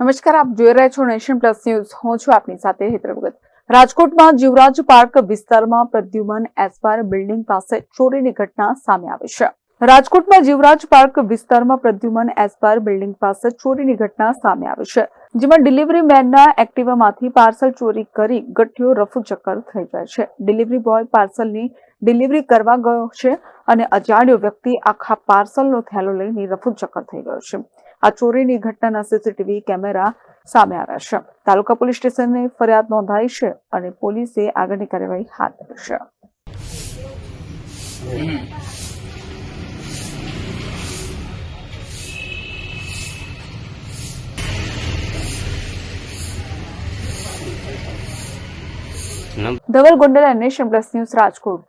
નમસ્કાર, આપ જોઈ રહ્યા છો નેશન પ્લસ ન્યૂઝ. હું છું આપની સાથે હેતર રાજકોટમાં જીવરાજ પાર્ક વિસ્તારમાં પ્રદ્યુમન એસ્પાયર બિલ્ડિંગ પાસે ચોરીની ઘટના સામે આવી છે. રાજકોટમાં જીવરાજ પાર્ક વિસ્તારમાં પ્રદ્યુમન એસ્પાયર બિલ્ડિંગ પાસે ચોરીની ઘટના સામે આવી છે, જેમાં ડિલિવરી મેનના એક્ટિવામાંથી પાર્સલ ચોરી કરી ગઠ્ઠીઓ રફુ ચક્કર થઈ જાય છે. ડિલિવરી બોય પાર્સલની ડિલિવરી કરવા ગયો છે અને અજાણ્યો વ્યક્તિ આખા પાર્સલનો થેલો લઈને રફુચક્કર થઈ ગયો છે. આ ચોરીની ઘટનાના સીસીટીવી કેમેરા સામે આવ્યા છે. તાલુકા પોલીસ સ્ટેશને ફરિયાદ નોંધાઈ છે અને પોલીસે આગળની કાર્યવાહી હાથ ધરી છે. Dhaval Gondal Nation Plus News Rajkot.